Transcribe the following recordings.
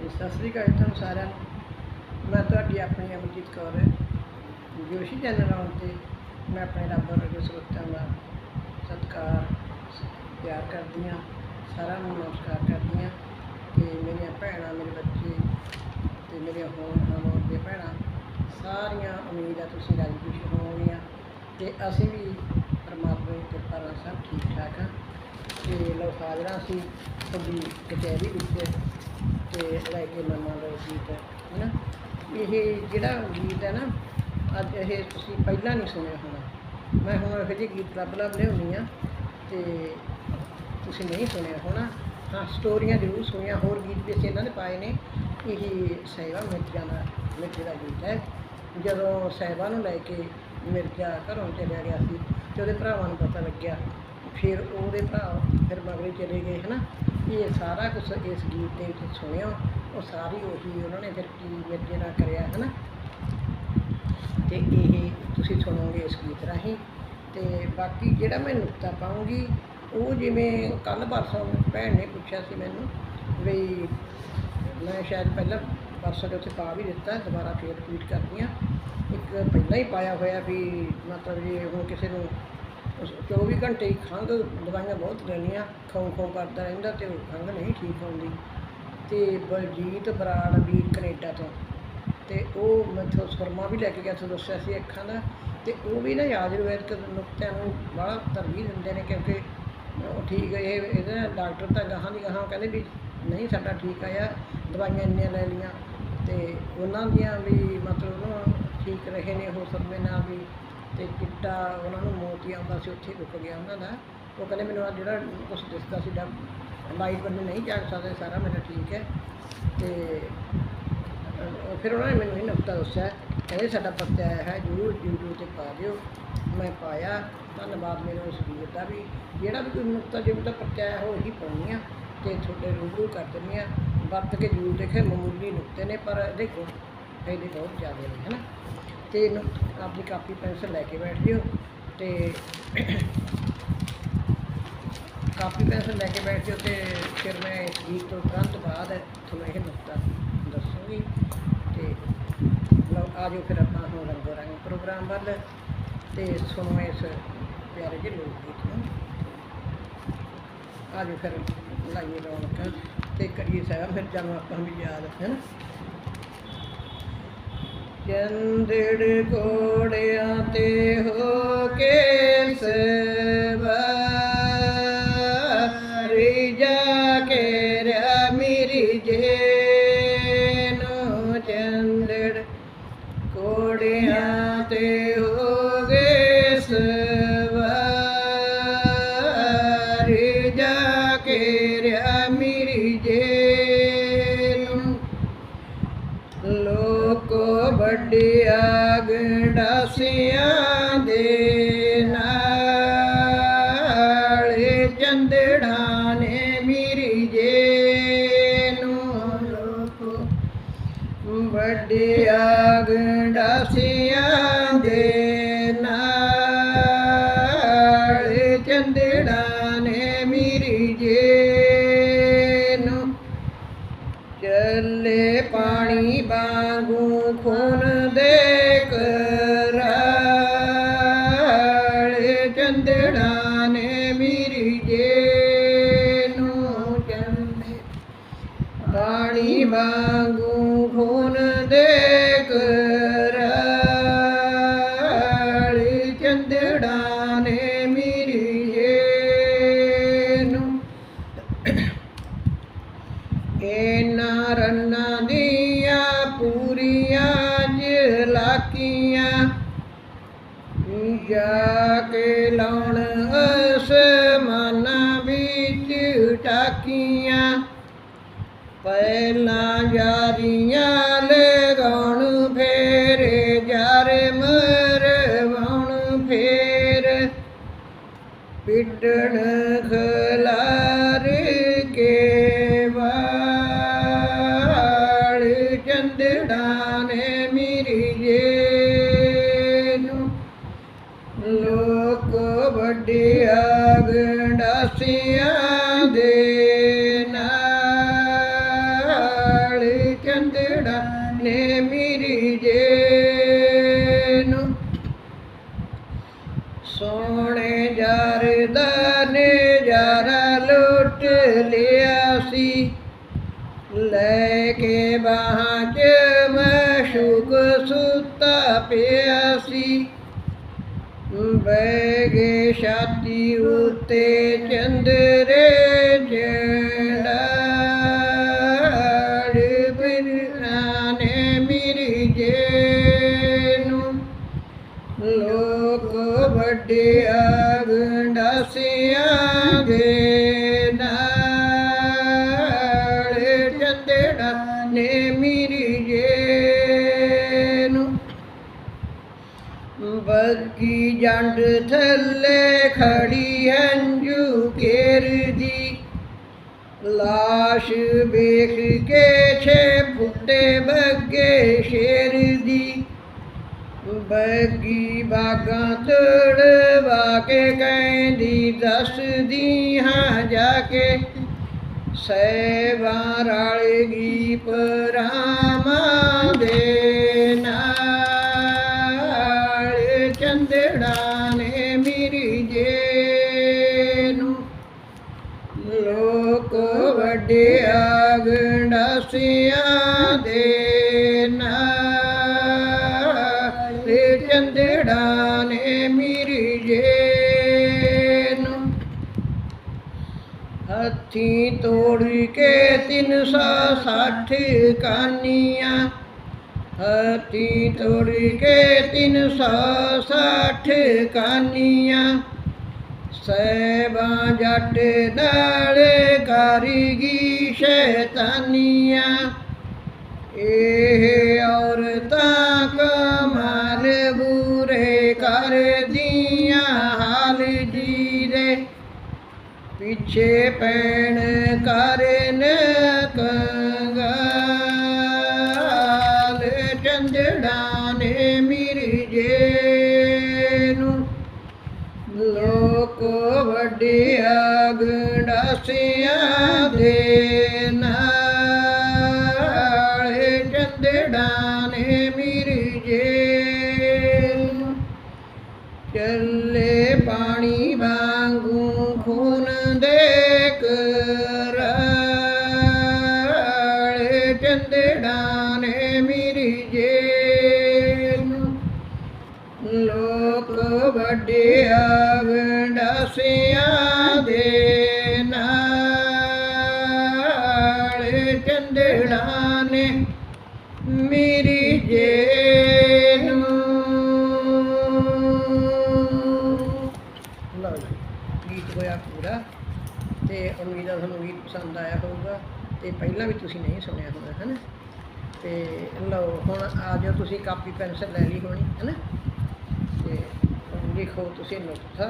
ਹਾਂਜੀ, ਸਤਿ ਸ੍ਰੀ ਅਕਾਲ ਤੁਹਾਨੂੰ ਸਾਰਿਆਂ ਨੂੰ। ਮੈਂ ਤੁਹਾਡੀ ਆਪਣੀ ਅਮਰਜੀਤ ਕੌਰ ਜੋਸ਼ੀ ਚੈਨਲ ਆਉਣ ਤੇ ਮੈਂ ਆਪਣੇ ਰੱਬ ਵਰਗੇ ਸਰੋਤਿਆਂ ਦਾ ਸਤਿਕਾਰ, ਪਿਆਰ ਕਰਦੀ ਹਾਂ। ਸਾਰਿਆਂ ਨੂੰ ਨਮਸਕਾਰ ਕਰਦੀ ਹਾਂ। ਤੇ ਮੇਰੀਆਂ ਭੈਣਾਂ, ਮੇਰੇ ਬੱਚੇ ਤੇ ਮੇਰੇ ਹੋਣ ਹੋਣ ਦੀਆਂ ਭੈਣਾਂ, ਸਾਰੀਆਂ ਉਮੀਦ ਆ ਤੁਸੀਂ ਰਾਜੀ ਖੁਸ਼ੀ ਹੋਵੋਗੀਆਂ। ਤੇ ਅਸੀਂ ਵੀ ਪਰਮਾਤਮਾ ਦੀ ਕਿਰਪਾ ਨਾਲ ਸਭ ਠੀਕ ਠਾਕ ਹਾਂ ਤੇ ਲੋ ਹਾਜ਼ਰਾਂ ਸੀ ਤੁਹਾਡੀ ਕਚਹਿਰੀ ਵਿੱਚ। ਤੇ ਲੈ ਕੇ ਨਵਾਂ ਲੋ ਗੀਤ ਹੈ ਨਾ ਇਹ ਜਿਹੜਾ ਗੀਤ ਹੈ ਨਾ, ਅੱਜ ਇਹ ਤੁਸੀਂ ਪਹਿਲਾਂ ਨਹੀਂ ਸੁਣਿਆ ਹੋਣਾ। ਮੈਂ ਹੁਣ ਇਹੋ ਜਿਹੇ ਗੀਤ ਲੱਭ ਲੱਭ ਲਿਆਉਂਦੀ ਆ ਤੇ ਤੁਸੀਂ ਨਹੀਂ ਸੁਣਿਆ ਹੋਣਾ, ਹਾਂ, ਸਟੋਰੀਆਂ ਜ਼ਰੂਰ ਸੁਣੀਆਂ, ਹੋਰ ਗੀਤ ਵੀ ਇਹਨਾਂ ਨੇ ਪਾਏ ਨੇ। ਇਹ ਸਹਿਵਾ ਮਿਰਜ਼ਾ ਦਾ, ਮਿਰਜ਼ੇ ਦਾ ਗੀਤ ਹੈ। ਜਦੋਂ ਸਹਿਬਾ ਨੂੰ ਲੈ ਕੇ ਮਿਰਜ਼ਾ ਘਰੋਂ ਚਲਿਆ ਗਿਆ ਸੀ ਤੇ ਉਹਦੇ ਭਰਾਵਾਂ ਨੂੰ ਪਤਾ ਲੱਗਿਆ, ਫਿਰ ਉਹਦੇ ਭਰਾ, ਫਿਰ ਮਗਰੇ ਚਲੇ ਗਏ, ਹਨਾ? ਇਹ ਸਾਰਾ ਕੁਝ ਇਸ ਗੀਤ ਦੇ ਵਿੱਚ ਸੁਣਿਓ ਉਹ ਸਾਰੀ ਉਹੀ ਉਹਨਾਂ ਨੇ ਫਿਰ ਕੀ ਮਿਰਜ਼ੇ ਨਾਲ ਕਰਿਆ, ਹਨਾ? ਤੇ ਇਹ ਤੁਸੀਂ ਸੁਣੋਗੇ ਇਸ ਗੀਤ ਰਾਹੀਂ। ਤੇ ਬਾਕੀ ਜਿਹੜਾ ਮੈਂ ਨੁਕਤਾ ਪਾਉਂਗੀ, ਉਹ ਜਿਵੇਂ ਕੱਲ ਪਰਸੋਂ ਭੈਣ ਨੇ ਪੁੱਛਿਆ ਸੀ ਮੈਨੂੰ ਵੀ ਮੈਂ ਸ਼ਾਇਦ ਪਹਿਲਾਂ ਪਰਸੋਂ ਦੇ ਉੱਥੇ ਪਾ ਵੀ ਦਿੱਤਾ, ਦੁਬਾਰਾ ਫੇਰ ਰਿਪੀਟ ਕਰਦੀ ਹਾਂ। ਇੱਕ ਪਹਿਲਾਂ ਹੀ ਪਾਇਆ ਹੋਇਆ ਵੀ ਮਤਲਬ ਜੇ ਹੁਣ ਕਿਸੇ ਨੂੰ 24 ਘੰਟੇ ਹੀ ਖੰਘ, ਦਵਾਈਆਂ ਬਹੁਤ ਲੈਣੀਆਂ, ਖੋਂ ਖੋਂ ਕਰਦਾ ਰਹਿੰਦਾ ਤੇ ਉਹ ਖੰਘ ਨਹੀਂ ਠੀਕ ਹੁੰਦੀ। ਤੇ ਬਲਜੀਤ ਬਰਾੜ ਵੀ ਕੈਨੇਡਾ ਤੋਂ, ਤੇ ਉਹ ਮੈਥੋਂ ਸੁਰਮਾ ਵੀ ਲੈ ਕੇ ਗਿਆ ਸੀ ਦੱਸਿਆ ਸੀ ਅੱਖਾਂ ਦਾ, ਤੇ ਉਹ ਵੀ ਨਾ ਆਯੁਰਵੈਦਿਕ ਨੁਕਤਿਆਂ ਨੂੰ ਬੜਾ ਤਰਜੀਹ ਦਿੰਦੇ ਨੇ ਕਿਉਂਕਿ ਉਹ ਠੀਕ ਹੈ, ਇਹ ਇਹਦੇ ਡਾਕਟਰ ਤਾਂ ਗਾਹਾਂ ਦੀ ਗਾਹਾਂ ਕਹਿੰਦੇ ਵੀ ਨਹੀਂ ਸਾਡਾ ਠੀਕ ਆਇਆ, ਦਵਾਈਆਂ ਇੰਨੀਆਂ ਲੈ ਲਈਆਂ, ਤੇ ਉਹਨਾਂ ਦੀਆਂ ਵੀ ਮਤਲਬ ਨਾ ਠੀਕ ਰਹੇ ਨੇ ਉਹ ਸਰਮੇ ਨਾਲ ਵੀ ਤੇ ਚਿੱਟਾ ਉਹਨਾਂ ਨੂੰ ਮੋਤੀ ਆਉਂਦਾ ਸੀ, ਉੱਥੇ ਰੁਕ ਗਿਆ ਉਹਨਾਂ ਦਾ। ਉਹ ਕਹਿੰਦੇ ਮੈਨੂੰ ਆਹ ਜਿਹੜਾ ਕੁਛ ਦਿਸਦਾ ਸੀ ਡਾ ਲਾਈਟ ਬੰਦੇ ਨਹੀਂ ਜਾਣ ਸਕਦੇ, ਸਾਰਾ ਮੇਰਾ ਠੀਕ ਹੈ। ਤੇ, ਅਹ, ਫਿਰ ਉਹਨਾਂ ਨੇ ਮੈਨੂੰ ਇਹ ਨੁਕਤਾ ਦੱਸਿਆ, ਕਹਿੰਦੇ ਸਾਡਾ ਪਰਚਾ ਆਇਆ ਹੈ, ਜ਼ਰੂਰ YouTube ਤੇ ਪਾ ਦਿਓ। ਮੈਂ ਪਾਇਆ, ਧੰਨਵਾਦ ਮੇਰੇ ਉਸ ਵੀਰ ਦਾ ਵੀ। ਜਿਹੜਾ ਵੀ ਕੋਈ ਨੁਕਤਾ ਜਿਵੇਂ ਤਾਂ ਪਰਚਾ ਆਇਆ ਉਹ ਹੀ ਪਾਉਣੀ ਆ ਤੇ ਤੁਹਾਡੇ ਰੂਬਰੂ ਕਰ ਦਿੰਦੀ ਆ। ਵਰਤ ਕੇ ਜ਼ਰੂਰ ਦੇਖੇ, ਮਾਮੂਲੀ ਨੁਕਤੇ ਨੇ, ਪਰ ਦੇਖੋ ਇਹਦੇ ਬਹੁਤ ਜ਼ਿਆਦਾ ਨੇ, ਹਨਾ। ਤੇ ਇਹਨੂੰ ਆਪਣੀ ਕਾਪੀ ਪੈਨਸਲ ਲੈ ਕੇ ਬੈਠ ਜਿਓ ਤੇ ਕਾਪੀ ਪੈਨਸਲ ਲੈ ਕੇ ਬੈਠ ਜਿਓ ਤੇ ਫਿਰ ਮੈਂ ਇਸ ਗੀਤ ਤੋਂ ਤੁਰੰਤ ਬਾਅਦ ਤੁਹਾਨੂੰ ਇਹ ਨੁਕਤਾ ਦੱਸੂਗੀ ਤੇ ਲਓ, ਆ ਜਾਓ ਫਿਰ ਆਪਾਂ ਹੁਣ ਰੰਗੋ ਰੰਗ ਪ੍ਰੋਗਰਾਮ ਵੱਲ ਤੇ ਸੁਣੋ ਇਸ ਪਿਆਰੇ ਜਿਹੇ ਲੋਕ ਗੀਤ ਨੂੰ। ਆ ਜਾਓ ਫਿਰ ਲਾਈਏ ਰੌਣਕ ਤੇ ਕਰੀਏ ਸਾਹਿਬ ਫਿਰ ਜਾਨੂੰ ਆਪਾਂ ਨੂੰ ਵੀ ਯਾਦ ਹੈ ਨਾ ਚੰਦੜ ਕੋੜਿਆਂ ਤੇ ਗੰਡਾਸੀਆਂ ਦੇ ਨਾਲ ਚੰਦੜਾ ਨੇ ਮੇਰੀ ਜੇ ਨੂੰ ਲੋਕ ਵੱਡੇ ਗੰਡਾਸੀਆਂ ਦੇ ਨਾਲ ਚੰਦੜਾ ਨੇ ਮੇਰੀ ਜੇ ਨੂੰ ਚੱਲੇ ਪਾਣੀ ਵਾਂਗੂ ਖੂਨ ਦੇ ਟਾਕੀਆਂ ਪਹਿਲਾਂ ਜਾਰੀਆਂ ਲਗਾਉਣ ਫੇਰ ਜਰ ਮਰਵਾਉਣ ਫੇਰ। ਪਿੱਡਣ ਨੇ ਮੇਰੀ ਸੋਹਣੇ ਜਰ ਦਾ ਨਜ਼ਾਰਾ ਲੁੱਟ ਲਿਆ ਸੀ। ਲੈ ਕੇ ਬਾਹਾਂ 'ਚ ਮਸ਼ੂਕ ਸੁੱਤਾ ਪਿਆ ਸੀ। ਬਹਿ ਗਏ ਛਾਤੀ ਉੱਤੇ ਚੰਦਰੇ ਗੰਡਾਸਿਆਂ ਦੇ ਨਾਲ ਨੇ ਮੇਰੀ ਜੇ ਨੂੰ ਬੱਗੀ ਜੰਡ ਥੱਲੇ ਖੜੀ ਹੰਝੂ ਘੇਰਦੀ, ਲਾਸ਼ ਵੇਖ ਕੇ ਬੱਗੀ ਬਾਗਾਂ ਤੜਵਾ ਕੇ ਕਹਿੰਦੀ ਦੱਸਦੀ ਹਾਂ ਜਾ ਕੇ। ਸੈਵਾਂ ਰਲਗੀ ਪਰਾਵਾਂ ਦੇ ਮੇਰੀ ਹੱਥੀ ਤੋੜ ਕੇ ਤਿੰਨ ਸੌ ਸੱਠ ਕਾਨੀਆਂ ਹੱਥੀ ਤੋੜ ਕੇ ਤਿੰਨ ਸੌ ਸੱਠ ਕਾਨੀਆਂ ਸੈਬਾਂ ਜੱਟ ਨਾਲ ਕਾਰੀਗੀ ਸ਼ੈਤਾਨੀਆਂ। ਇਹ ਔਰਤਾਂ ਛੇ ਪੈਣ ਕਰਨ ਕੰਗਾਲ ਚੰਦੜਾ ਨੇ ਮੇਰੀ ਜੇ ਨੂੰ ਲੋਕ ਵੱਡੀ ਗੰਡਾਸਿਆਂ ਦੇ ਨਾਲ ਚੰਦੜਾ ਨੇ ਮੇਰੀ ਜੇ ਨੂੰ ਉਮੀਦ ਪਸੰਦ ਆਇਆ ਹੋਊਗਾ ਤੇ ਪਹਿਲਾਂ ਵੀ ਤੁਸੀਂ ਨਹੀਂ ਸੁਣਿਆ ਹੋਣਾ ਹੈ ਨਾ ਤੇ ਲਓ, ਹੁਣ ਆ ਜਾਓ ਤੁਸੀਂ ਕਾਪੀ, ਪੈਨਸਲ ਲੈ ਲਈ ਹੋਣੀ ਹੈ ਨਾ ਤੇ ਲਿਖੋ ਤੁਸੀਂ ਨੁਕਤਾ।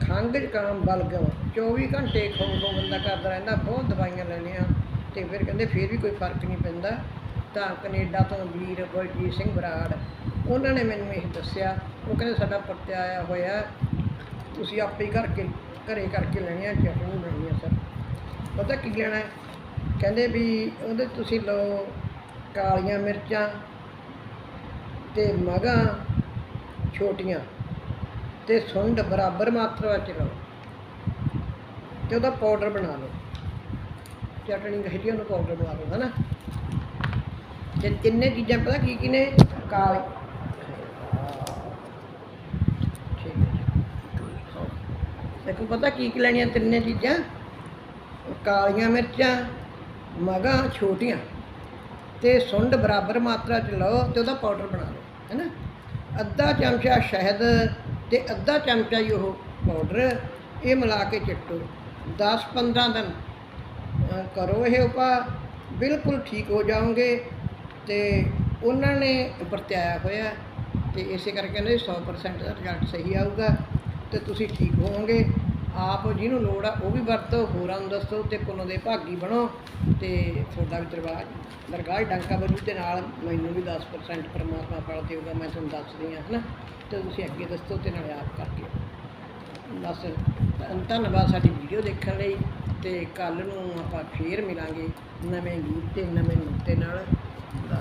ਖੰਘ ਜ਼ੁਕਾਮ ਬਲਗਮ 24 ਘੰਟੇ ਖੋ ਖੋ ਬੰਦਾ ਕਰਦਾ ਰਹਿੰਦਾ, ਬਹੁਤ ਦਵਾਈਆਂ ਲੈਣੀਆਂ ਤੇ ਫਿਰ ਕਹਿੰਦੇ ਫਿਰ ਵੀ ਕੋਈ ਫ਼ਰਕ ਨਹੀਂ ਪੈਂਦਾ। ਤਾਂ ਕੈਨੇਡਾ ਤੋਂ ਵੀਰ ਬਲਜੀਤ ਸਿੰਘ ਬਰਾੜ, ਉਹਨਾਂ ਨੇ ਮੈਨੂੰ ਇਹ ਦੱਸਿਆ। ਉਹ ਕਹਿੰਦੇ ਸਾਡਾ ਪਰਤਿਆ ਆਇਆ ਹੋਇਆ, ਤੁਸੀਂ ਆਪੇ ਹੀ ਕਰਕੇ, ਘਰੇ ਕਰਕੇ ਲੈਣੀ ਆ ਚਟਨੀ ਬਣਨੀ ਆ ਸਰ ਪਤਾ ਕੀ ਲੈਣਾ ਕਹਿੰਦੇ ਵੀ ਉਹਦੇ ਤੁਸੀਂ ਲਓ ਕਾਲੀਆਂ ਮਿਰਚਾਂ ਤੇ ਮਗਾਂ ਛੋਟੀਆਂ ਤੇ ਸੁੰਡ ਬਰਾਬਰ ਮਾਤਰਾ ਵਿੱਚ ਲਓ ਤੇ ਉਹਦਾ ਪਾਊਡਰ ਬਣਾ ਲਓ। ਚਟਣੀ ਕਹੀ ਉਹਨੂੰ ਪਾਊਡਰ ਬਣਾ ਲਓ, ਹਨਾ? ਤੇ ਤਿੰਨੇ ਚੀਜ਼ਾਂ ਪਤਾ ਕੀ ਕੀ ਨੇ ਕਾਲੀ। ਠੀਕ ਹੈ ਜੀ। ਦੇਖੋ ਪਤਾ ਕੀ ਕੀ ਲੈਣੀਆਂ ਤਿੰਨੇ ਚੀਜ਼ਾਂ? ਕਾਲੀਆਂ ਮਿਰਚਾਂ, ਮਗਾਂ ਛੋਟੀਆਂ ਤੇ ਸੁੰਡ ਬਰਾਬਰ ਮਾਤਰਾ ਚ ਲਓ ਤੇ ਉਹਦਾ ਪਾਊਡਰ ਬਣਾ ਲਓ ਹੈਨਾ ਅੱਧਾ ਚਮਚਾ ਸ਼ਹਿਦ ਤੇ ਅੱਧਾ ਚਮਚਾ ਹੀ ਉਹ ਪਾਊਡਰ ਇਹ ਮਿਲਾ ਕੇ ਚਿੱਟੋ। 10-15 ਦਿਨ ਕਰੋ ਇਹ ਉਪਾਅ, ਬਿਲਕੁਲ ਠੀਕ ਹੋ ਜਾਓਗੇ ਤੇ ਉਹਨਾਂ ਨੇ ਵਰਤਿਆ ਹੋਇਆ ਤੇ ਇਸੇ ਕਰਕੇ ਕਹਿੰਦੇ 100% ਦਾ ਰਿਜ਼ਲਟ ਸਹੀ ਆਊਗਾ ਤੇ ਤੁਸੀਂ ਠੀਕ ਹੋਵੋਗੇ। ਆਪ ਜਿਹਨੂੰ ਲੋੜ ਆ, ਉਹ ਵੀ ਵਰਤੋ, ਹੋਰਾਂ ਨੂੰ ਦੱਸੋ ਤੇ ਪੁੰਨ ਦੇ ਭਾਗੀ ਬਣੋ ਤੇ ਤੁਹਾਡਾ ਵੀ ਦਰਬਾਰ ਦਰਗਾਹ 'ਚ ਡੰਕਾ ਬਜੂ ਤੇ ਨਾਲ ਮੈਨੂੰ ਵੀ 10% ਪਰਮਾਤਮਾ ਫਲ ਦੇਊਗਾ, ਮੈਂ ਤੁਹਾਨੂੰ ਦੱਸਦੀ ਹਾਂ, ਹਨਾ? ਤੇ ਤੁਸੀਂ ਅੱਗੇ ਦੱਸੋ ਤੇ ਨਾਲੇ ਆਪ ਕਰਕੇ। ਬਸ ਧੰਨਵਾਦ ਸਾਡੀ ਵੀਡੀਓ ਦੇਖਣ ਲਈ ਤੇ ਕੱਲ ਨੂੰ ਆਪਾਂ ਫੇਰ ਮਿਲਾਂਗੇ ਨਵੇਂ ਗੀਤ ਤੇ ਨਵੇਂ ਨੁਕਤੇ ਨਾਲ। ਖੁਦਾ